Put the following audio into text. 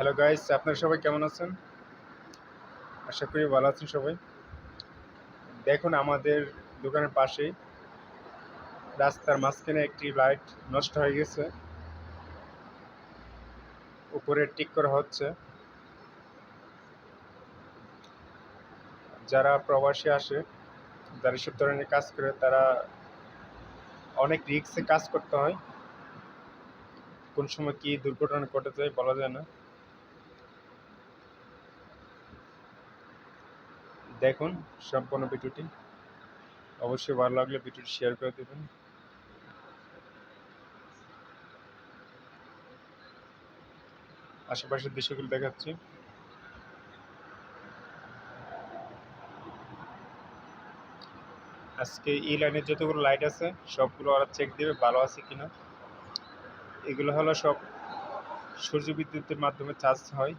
Hello guys আপনারা সবাই কেমন আছেন? আশা করি ভালো আছেন সবাই। দেখুন, আমাদের দোকানের পাশেই রাস্তার মাঝখানে একটি লাইট নষ্ট হয়ে গেছে। উপরে ঠিক করা হচ্ছে। যারা প্রবাসী আসে, যারা এসব ধরনের কাজ করে, তারা অনেক রিস্কে কাজ করতে হয়। কোন সময় কি দুর্ঘটনা ঘটে যায় বলা যায় না। দেখুন সম্পূর্ণ ভিডিওটি। অবশ্যই ভালো লাগলে ভিডিওটি শেয়ার করে দেবেন। আশেপাশের দৃশ্যগুলো দেখাচ্ছি। আজকে এই লাইনের যতগুলো লাইট আছে, সবগুলো ওরা চেক দেবে ভালো আছে কিনা। এগুলো হলো সব সূর্য বিদ্যুতের মাধ্যমে চার্জ হয়।